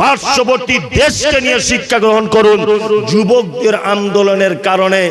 পার্শ্ববর্তী দেশকে নিয়ে শিক্ষা গ্রহণ করুন। যুবকদের আন্দোলনের কারণে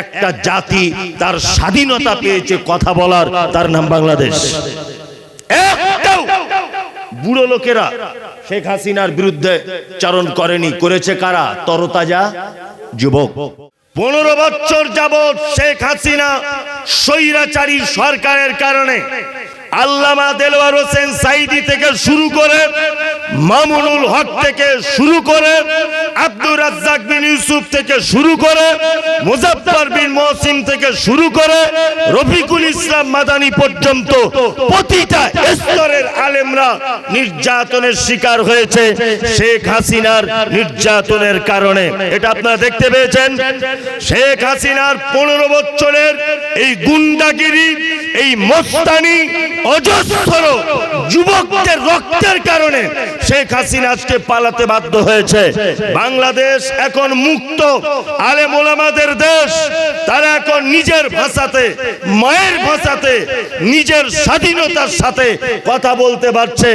একটা জাতি তার স্বাধীনতা পেয়েছে কথা বলার, তার নাম বাংলাদেশ। বুড়ো লোকেরা শেখ হাসিনার বিরুদ্ধে চারণ করেনি। করেছে কারা? তরতাজা যুবক। পনেরো বছর যাবৎ শেখ হাসিনা স্বৈরাচারী সরকারের কারণে আল্লামা দেলওয়ার হোসেন সাইদি থেকে শুরু করে মামুনুল হক থেকে শুরু করে আব্দুর রাজ্জাক বিন ইউসুফ থেকে শুরু করে মুজাফফর বিন মহসিন থেকে শুরু করে রফিকুল ইসলাম মাদানি পর্যন্ত প্রতিটা স্তরের আলেমরা নির্যাতনের শিকার হয়েছে শেখ হাসিনার নির্যাতনের কারণে। এটা আপনারা দেখতে পেয়েছেন। শেখ হাসিনার পনেরো বছরের এই গুন্ডাগিরি এই মস্তানি অজস্র যুবকদের রক্তের কারণে শেখ হাসিনা আজকে পালাতে বাধ্য হয়েছে। বাংলাদেশ এখন মুক্ত, আলেম ওলামাদের দেশ। তারা এখন নিজের ভাষাতে, মায়ের ভাষাতে, নিজের স্বাধীনতার সাথে কথা বলতে পারছে।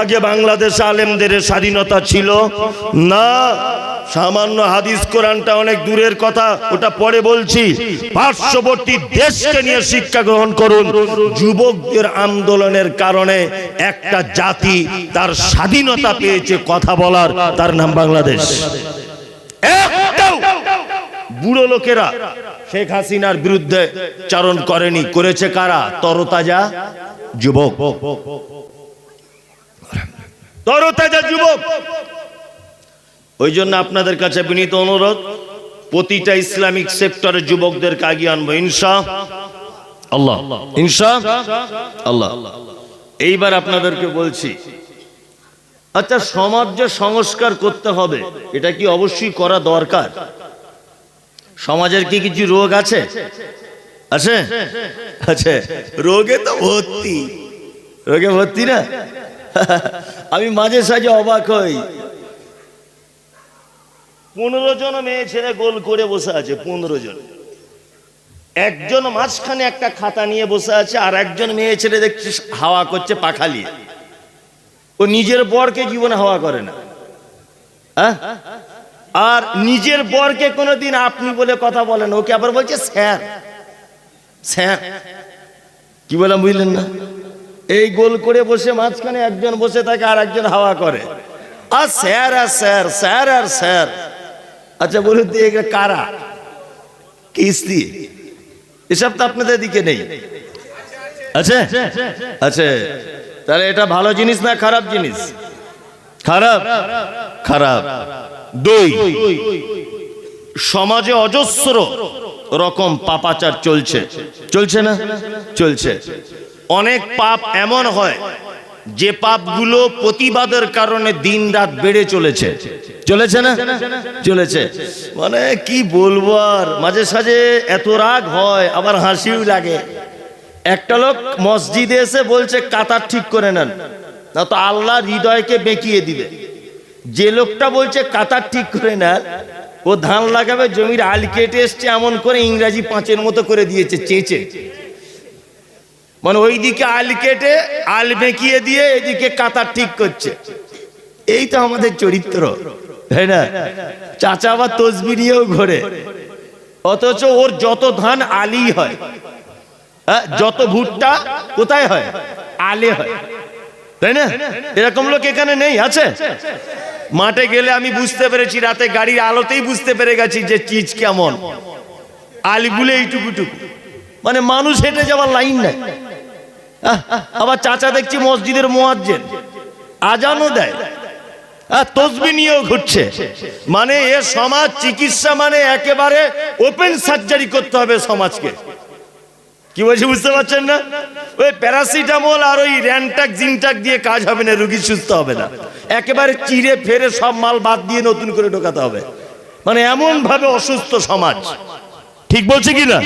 আগে বাংলাদেশ আলেমদের স্বাধীনতা ছিল। না, সামান্য হাদিস কোরআনটা অনেক দূরের কথা, ওটা পরে বলছি। পার্শ্ববর্তী দেশকে নিয়ে শিক্ষা গ্রহণ করুন। যুবকদের আন্দোলনের কারণে একটা জাতি তার স্বাধীনতা পেয়েছে কথা বলার, তার নাম বাংলাদেশ। বুড়ো লোকেরা শেখ হাসিনার বিরুদ্ধে চারণ করেনি, করেছে কারা? তরতাজা যুবক। তরতাজা যুবক। ওই জন্য আপনাদের কাছে বিনীত অনুরোধ, প্রতিটা ইসলামিক সেক্টরের যুবকদেরকে আগিয়ে আনব, ইনশা আল্লাহ। ইনশা আল্লাহ। এইবার আপনাদেরকে বলছি আচ্ছা সমাজ যে সংস্কার করতে হবে, এটা কি অবশ্যই করা দরকার? সমাজের কি কিছু রোগ আছে? আছে? আছে। রোগে তো ভর্তি। রোগে ভর্তি না? আমি মাঝে সাঝে অবাক হই। পনেরো জন মেয়ে ছেলে গোল করে বসে আছে, পনেরো জন। একজন মাঝখানে একটা খাতা নিয়ে বসে আছে, আর একজন মেয়ে ছেলে দেখছে হাওয়া করছে পাখালি ও নিজের বরকে জীবনে হাওয়া করে না। হ্যাঁ? আর নিজের বরকে কোনোদিন আপনি বলে কথা বলেন ওকে আবার বলছে স্যার। স্যার। কি বললাম বুঝলেন না? এই গোল করে বসে মাঝখানে একজন বসে থাকে, আর একজন হাওয়া করে। আর স্যার আর স্যার স্যার, আর স্যার। আচ্ছা বলুন কারা? কিস্তি। এসব তো আপনাদের দিকে নেই। আছে? আছে। তাহলে এটা ভালো জিনিস না খারাপ জিনিস? খারাপ। খারাপ। দুই সমাজে অজস্র রকম পাপাচার চলছে। চলছে না? চলছে। অনেক পাপ এমন হয় যে পাপগুলো প্রতিবাদের কারণে দিন রাত বেড়ে চলেছে। চলেছে না? চলেছে। মানে কি বলব আর? মাঝে সাঝে এত রাগ হয়, আবার হাসিও লাগে। একটা লোক মসজিদে এসে বলছে, কাতার ঠিক করে নেন। না তো আল্লাহ হৃদয়কে বেঁকিয়ে দিবে। যে লোকটা বলছে, কাতার ঠিক করে নেন, ও ধান লাগাবে, জমির আল কেটে এসছে, এমন করে ইংরাজি পাঁচের মতো করে দিয়েছে, চেঁচে। মানে ওইদিকে আল কেটে আল বেঁকিয়ে দিয়ে এদিকে কাতার ঠিক করছে। এই তো আমাদের চরিত্র তাই না? চাচা আবার তসবি নিয়েও ঘোরে। অথচ ওর যত ধান আলি হয় হ্যাঁ, যত ভুট্টা কোথায় হয়? আলে হয়। তাই না? এরকম লোক এখানে নেই আছে? মাঠে গেলে আমি বুঝতে পেরেছি রাতে গাড়ির আলোতেই বুঝতে পেরে গেছি যে চিজ কেমন। আলিগুলো এইটুকুটুকু। মানে মানুষ হেঁটে যাওয়ার লাইন নাই। আবার চাচা দেখছি মসজিদের মোয়াজ্জেন। আজানও দেয়। তসবি নিয়েও ঘুরছে। মানে এ সমাজ চিকিৎসা মানে একেবারে ওপেন সার্জারি করতে হবে সমাজকে। কি বলছি, বুঝতে পারছেন না? ওই প্যারাসিটামল আর ওই র্যানটাক জিনটাক দিয়ে কাজ হবে না, রুগী সুস্থ হবে না। একেবারে চিড়ে ফেরে সব মাল বাদ দিয়ে নতুন করে ঢোকাতে হবে। মানে এমন ভাবে অসুস্থ সমাজ। ঠিক বলছে কি না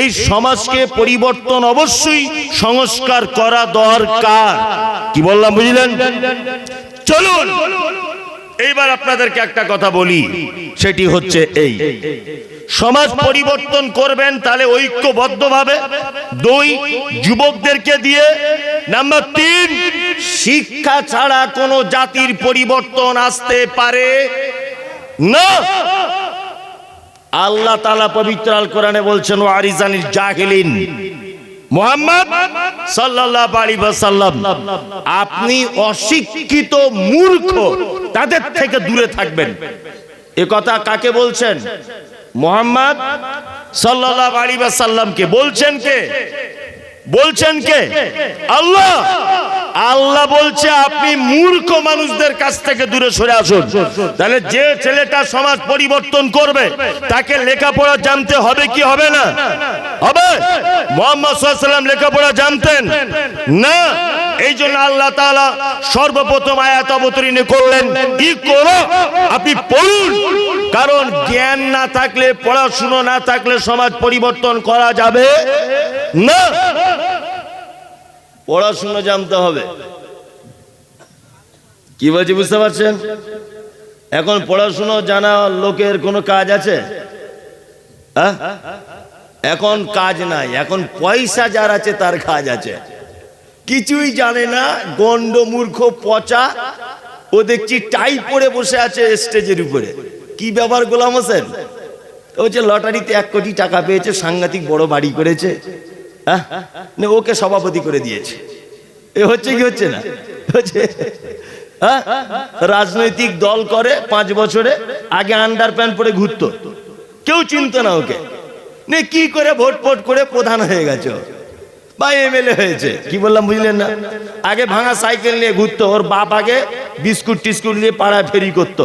এই সমাজকে পরিবর্তন অবশ্যই সংস্কার করা দরকার। কি বললাম বুঝলেন? চলুন এইবার আপনাদেরকে একটা কথা বলি সেটি হচ্ছে এই। সমাজ পরিবর্তন করবেন তাহলে ঐক্যবদ্ধভাবে দুই যুবকদেরকে দিয়ে। নাম্বার তিন শিক্ষা ছাড়া কোনো জাতির পরিবর্তন আসতে পারে না। আল্লাহ তালা পবিত্র আল কোরআনে বলছেন ও আরিজানির জাহিলিন। মোহাম্মদ আপনি অশিক্ষিত মূর্খ, তাদের থেকে দূরে থাকবেন। এ কথা কাকে বলছেন? মোহাম্মদ সাল্লাল্লাহু আলাইহি ওয়াসাল্লামকে। বলছেন কে? বলছেন কে? আল্লাহ! আল্লাহ বলছে, আপনি মূর্খ মানুষদের কাছ থেকে দূরে সরে আসুন। তাহলে যে ছেলেটা সমাজ পরিবর্তন করবে, তাকে লেখাপড়া জানতে হবে কি হবে না? হবে? মোহাম্মদ সাল্লাম লেখাপড়া জানতেন? না। এই জন্য আল্লাহ তাআলা সর্বপ্রথম আয়াত অবতীর্ণ করলেন, কি করো? আপনি পড়ুন। কারণ জ্ঞান না থাকলে, পড়াশুনো না থাকলে সমাজ পরিবর্তন করা যাবে না। পড়াশুনো জানতে হবে। কি বলছি বুঝতে পারছেন? এখন পড়াশুনো জানা লোকের কোনো কাজ আছে? হ্যাঁ? এখন কাজ নাই, এখন পয়সা যার আছে তার কাজ আছে। কিছুই জানে না গন্ড মূর্খ পচা, ও দেখছি টাই পরে বসে আছে স্টেজের উপরে। কি ব্যাপার গোলাম হোসেন? ও যে লটারিতে এক কোটি টাকা পেয়েছে, সাংঘাতিক বড় বাড়ি করেছে। হ্যাঁ? ওকে সভাপতি করে দিয়েছে। এ হচ্ছে কি হচ্ছে না? হচ্ছে। হ্যাঁ? রাজনৈতিক দল করে পাঁচ বছরে, আগে আন্ডার প্যান্ট পরে ঘুরতো। কেউ চিনতো না ওকে। নে, কি করে ভোট ফোট করে প্রধান হয়ে গেছে। বা এমএলএ হয়েছে, কি বললাম বুঝলেন না? আগে ভাঙা সাইকেল নিয়ে ঘুরতো, ওর বাপ আগে বিস্কুট টিস্কুট নিয়ে পাড়ায় ফেরি করতো।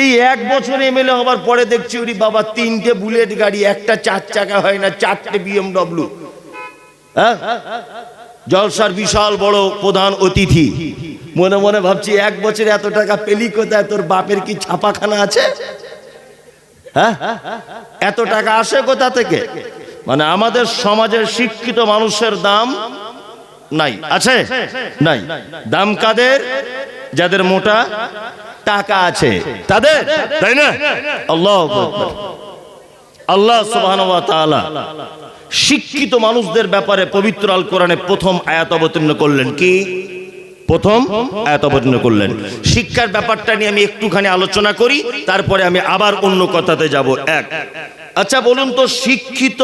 এই এক বছর এমএলএ হবার পরে দেখছি ওরি বাবা তিনটে বুলেট গাড়ি, একটা চার চাকা হয় না, চারটে বিএমডব্লিউ হ্যাঁ? জলসার বিশাল বড় প্রধান অতিথি। মনে মনে ভাবছি এক বছরে এত টাকা পেলি কোথায়? তোর বাপের কি ছাপাখানা আছে? হ্যাঁ? এত টাকা আসে কোথা থেকে? মানে আমাদের সমাজের শিক্ষিত মানুষের দাম নাই। আছে? নাই। দাম কাদের? যাদের মোটা টাকা আছে। তাদের? তাই না? আল্লাহ আল্লাহ সুবহানাহু ওয়া তাআলা শিক্ষিত মানুষদের ব্যাপারে পবিত্র আল কোরআনে প্রথম আয়াত অবতীর্ণ করলেন কি? প্রথম আয়াত অবতীর্ণ করলেন। শিক্ষার ব্যাপারটা নিয়ে আমি একটুখানি আলোচনা করি, তারপরে আমি আবার অন্য কথাতে যাব। এক আচ্ছা বলুন তো, শিক্ষিত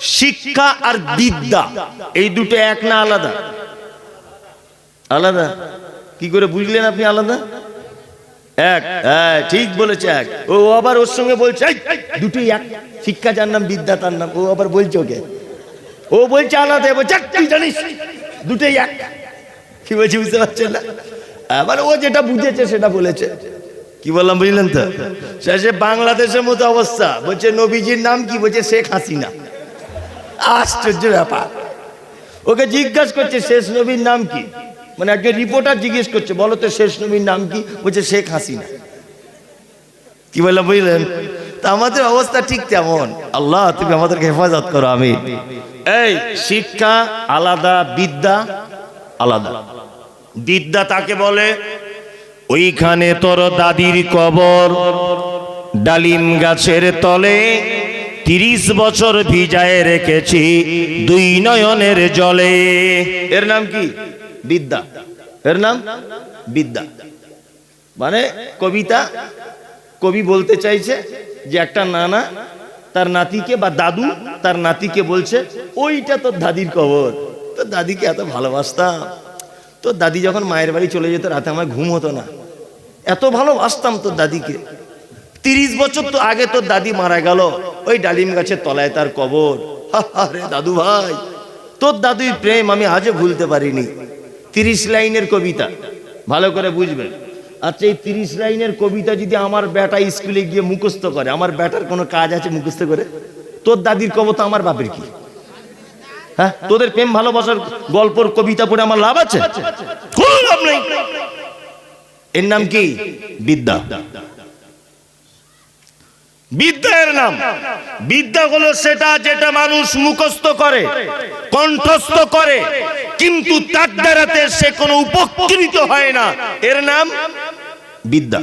শিক্ষা আর বিদ্যা, এই দুটো এক না আলাদা? আলাদা? কি করে বুঝলেন আপনি আলাদা? এক হ্যাঁ ঠিক বলেছে এক। ও আবার ওর সঙ্গে বলছে "এই, দুটোই এক। শিক্ষা যার নাম বিদ্যা তার নাম। ও আবার বলছে ওকে। ও বলছে আলাদা বলছে তুই জানিস দুটোই এক। কি বলছি বুঝতে পারছেন না? আবার ও যেটা বুঝেছে সেটা বলেছে। কি বললাম বুঝলেন তো? শেষে বাংলাদেশের মতো অবস্থা। বলছে নবীজির নাম কি? বলছে শেখ হাসিনা। আশ্চর্য ব্যাপার। ওকে জিজ্ঞাসা করছে শেষ নবীর নাম কি? মানে একজন রিপোর্টার জিজ্ঞেস করছে, বলো তো শেষ নবীর নাম কি? বলছে শেখ হাসিনা। কি বললাম বুঝলেন? তা আমাদের অবস্থা ঠিক তেমন। আল্লাহ, তুমি আমাদেরকে হেফাজত করো আমি এই, শিক্ষা আলাদা, বিদ্যা আলাদা। বিদ্যা তাকে বলে, ওইখানে তোর দাদির কবর, ডালিম গাছের তলে তিরিশ বছর ভিজায় রেখেছি দুই নয়নের জলে। এর নাম কি? বিদ্যা। এর নাম বিদ্যা। মানে কবিতা, কবি বলতে চাইছে যে একটা নানা তার নাতিকে বা দাদু তার নাতিকে বলছে, ওইটা তোর দাদির কবর। তোর দাদিকে এত ভালোবাসতাম। তোর দাদি যখন মায়ের বাড়ি চলে যেত, রাতে আমার ঘুম হতো না। এত ভালোবাসতাম তোর দাদিকে। তিরিশ বছর তো আগে তোর দাদি মারা গেল। ওই ডালিম গাছের তলায় তার কবর। আরে দাদু ভাই তোর দাদুর প্রেম আমি আজও ভুলতে পারিনি। তিরিশ লাইনের কবিতা। ভালো করে বুঝবেন। আচ্ছা এই তিরিশ লাইনের কবিতা যদি আমার বেটা স্কুলে গিয়ে মুখস্থ করে, আমার বেটার কোনো কাজ আছে মুখস্থ করে? তোর দাদির কবর তো আমার বাপের কি? হ্যাঁ? তোদের প্রেম ভালোবাসার গল্পর কবিতা পড়ে আমার লাভ আছে? এর নাম কি? বিদ্যা। বিদ্যার নাম। বিদ্যা হলো সেটা যেটা মানুষ মুখস্থ করে, কণ্ঠস্থ করে। কিন্তু তার দ্বারাতে সে কোনো উপকৃত হয় না। এর নাম বিদ্যা।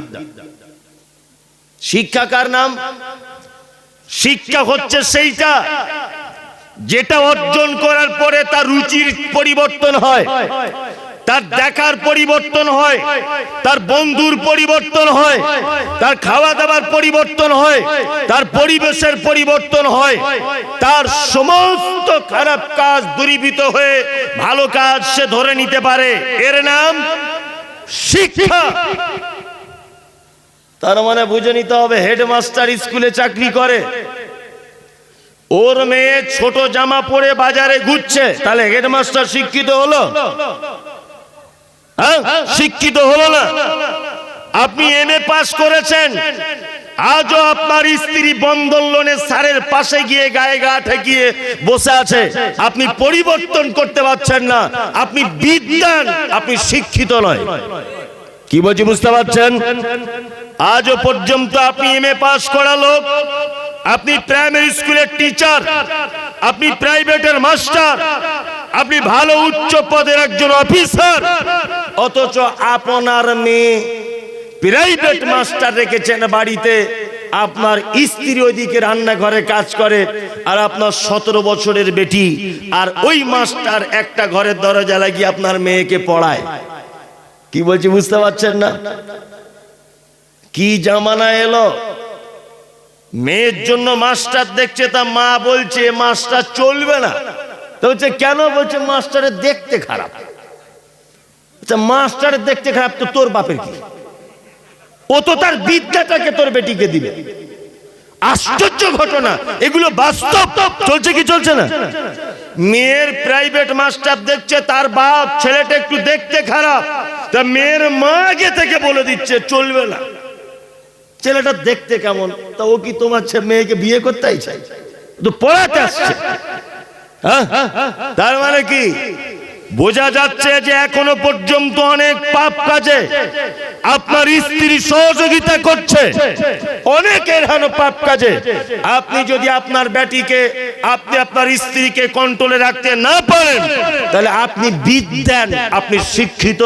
শিক্ষা কার নাম? শিক্ষা হচ্ছে সেইটা যেটা অর্জন করার পরে তার রুচির পরিবর্তন হয়। তার দেখার পরিবর্তন হয়, তার বন্ধুর পরিবর্তন হয়, তার খাওয়া দাওয়ার পরিবর্তন হয়, তার পরিবেশের পরিবর্তন হয়, তার সমস্ত খারাপ কাজ দূরীভূত হয়ে ভালো কাজ সে ধরে নিতে পারে। এর নাম শিক্ষা। তার মানে বুঝে নিতে হবে, হেডমাস্টার স্কুলে চাকরি করে। ওর মেয়ে ছোট জামা পরে বাজারে ঘুরছে, তাহলে হেডমাস্টার শিক্ষিত হলো? শিক্ষিত হলো না। আপনি এম এ পাস করেছেন। আজও আপনার স্ত্রী বন্ধন লোনের সারের পাশে গিয়ে গায়ে গা ঠেকিয়ে বসে আছে। আপনি পরিবর্তন করতে পারছেন না। আপনি বিদ্যান, আপনি শিক্ষিত নয়। কি বলছি বুঝতে পারছেন? আজও পর্যন্ত আপনি এম এ পাস করা লোক। আপনি প্রাইমারি স্কুলের টিচার। আপনি প্রাইভেটের মাস্টার। আপনি ভালো উচ্চ পদের একজন অফিসার। অথচ আপনার মেয়ে প্রাইভেট মাস্টার রেখেছেন বাড়িতে। আপনার স্ত্রী ওইদিকে রান্নাঘরে কাজ করে আর আপনার সতেরো বছরের বেটি। আর ওই মাস্টার একটা ঘরের দরজা লাগিয়ে আপনার মেয়েকে পড়ায়। কি বলছি বুঝতে পারছেন না? কি জামানা এলো? মেয়ের জন্য মাস্টার দেখছে তা মা বলছে মাস্টার চলবে না। তো হচ্ছে কেন? বলছে মাস্টারের দেখতে খারাপ। মাস্টারের দেখতে খারাপ, তো তোর বাপের কি? ও তো তার বিদ্যাটাকে তোর বেটিকে দিবে। আশ্চর্য ঘটনা, এগুলো বাস্তব, চলছে কি চলছে না? মেয়ের প্রাইভেট মাস্টার দেখছে, তার বাপ ছেলেটা একটু দেখতে খারাপ, তা মেয়ের মা আগে থেকে বলে দিচ্ছে, চলবে না। ছেলেটা দেখতে কেমন? তা ও কি তোমার মেয়েকে বিয়ে করতে চাই তো পড়াতে আসছে। হ্যাঁ? তার মানে কি? বোঝা যাচ্ছে যে এখনও পর্যন্ত অনেক পাপ কাজে আপনার স্ত্রী সহযোগিতা করছে। অনেকের হেন পাপ কাজে। আপনি যদি আপনার বেটিকে আপনি আপনার স্ত্রীকে কন্ট্রোলে রাখতে না পারেন, তাহলে আপনি বিদ্যান, আপনি শিক্ষিত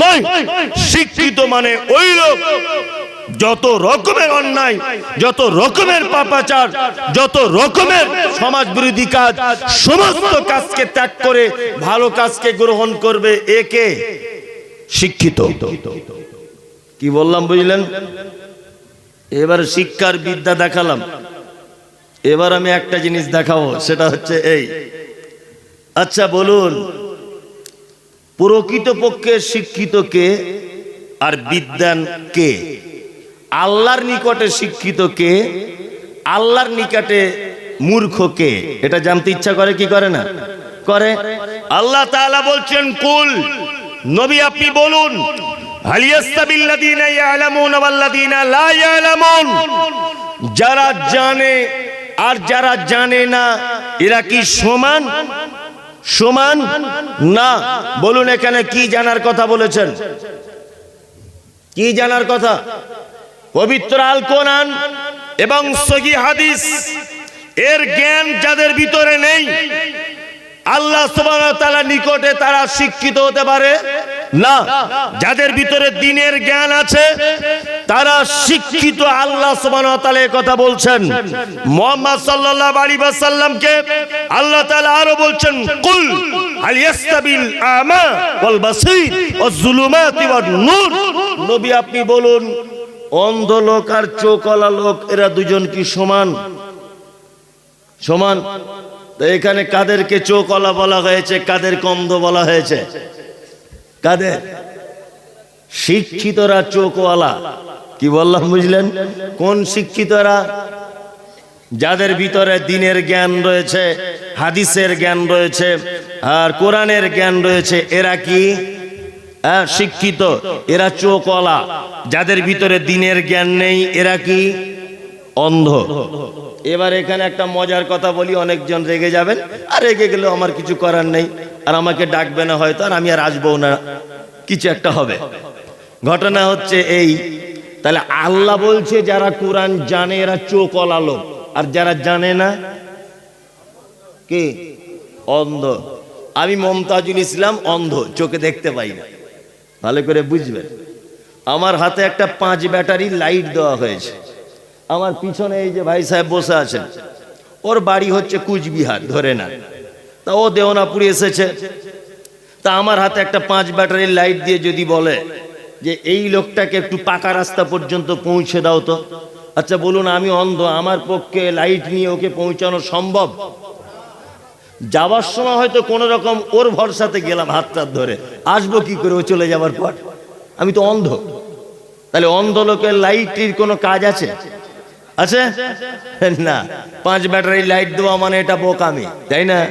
নয়। শিক্ষিত মানে ওই লোক যত রকমের অন্যায়, যত রকমের পাপাচার, যত রকমের সমাজ বিরোধী কাজ, সমস্ত কাজকে ত্যাগ করে ভালো কাজকে গ্রহণ করবে একে শিক্ষিত। কি বললাম, বুঝলেন? এবার শিক্ষার বিদ্যা দেখালাম। এবার আমি একটা জিনিস দেখাবো, সেটা হচ্ছে এই। আচ্ছা বলুন, প্রকৃতপক্ষে শিক্ষিত কে আর বিদ্যান কে? আল্লাহর নিকটে শিক্ষিত কে? আল্লাহর নিকটে মূর্খ কে? এটা জানতে ইচ্ছা করে কি করে না? করে। আল্লাহ তাআলা বলছেন, কুল, নবী আপনি বলুন যারা জানে আর যারা জানে না, এরা কি সমান? সমান না? বলুন এখানে কি জানার কথা বলেছেন? কি জানার কথা? পবিত্র আল কোরআন এবং সহি হাদিস, এর জ্ঞান যাদের ভিতরে নেই, আল্লাহ সুবহানাহু নিকটে তারা শিক্ষিত হতে পারে? না। যাদের ভিতরে দিনের জ্ঞান আছে, তারা শিক্ষিত আল্লাহ এ কথা বলছেন। মুহাম্মদ সাল্লাল্লাহু আলাইহি ওয়াসাল্লামকে আল্লাহ তাআলা আরও বলছেন, কুল আপনি বলুন অন্ধ লোক আর চোখওয়ালা লোক এরা দুজন কি সমান? সমান? তো এখানে কাদেরকে চোখওয়ালা বলা হয়েছে, কাদের কন্ধ বলা হয়েছে? কাদের? শিক্ষিতরা চোখওয়ালা। কি বললাম, বুঝলেন? কোন শিক্ষিতরা? যাদের ভিতরে দিনের জ্ঞান রয়েছে, হাদিসের জ্ঞান রয়েছে, আর কোরআনের জ্ঞান রয়েছে, এরা কি? হ্যাঁ, শিক্ষিত এরা চোখওয়ালা। যাদের ভিতরে দিনের জ্ঞান নেই এরা কি? অন্ধ। এবার এখানে একটা মজার কথা বলি অনেকজন রেগে যাবেন আর রেগে গেলেও আমার কিছু করার নেই আর আমাকে ডাকবে না হয়তো আর আমি আর আসব না। কিছু একটা হবে। ঘটনা হচ্ছে এই তাহলে আল্লাহ বলছে যারা কোরআন জানে এরা চোখ অলালো আর যারা জানে না কে? অন্ধ। আমি মমতাজুল ইসলাম অন্ধ চোখে দেখতে পাই না। ভালো করে বুঝবেন। আমার হাতে একটা পাঁচ ব্যাটারি লাইট দেওয়া হয়েছে। আমার পিছনে এই যে ভাই সাহেব বসে আছেন, ওর বাড়ি হচ্ছে কুচবিহার, ধরে না তা ও দেওনাপুরি এসেছে। তা আমার হাতে একটা পাঁচ ব্যাটারির লাইট দিয়ে যদি বলে যে এই লোকটাকে একটু পাকা রাস্তা পর্যন্ত পৌঁছে দাও তো। আচ্ছা বলুন, আমি অন্ধ, আমার পক্ষে লাইট নিয়ে ওকে পৌঁছানো সম্ভব? যাওয়ার সময় হয়তো কোনো রকম ওর ভরসাতে গেলাম হাতটা ধরে। আসব কি করে? ও চলে যাওয়ার পর। আমি তো অন্ধ। তাহলে অন্ধ লোকের লাইটের কোনো কাজ আছে? আছে? না। পাঁচ ব্যাটারি লাইট দেওয়া মানে এটা বোকামি, তাই না?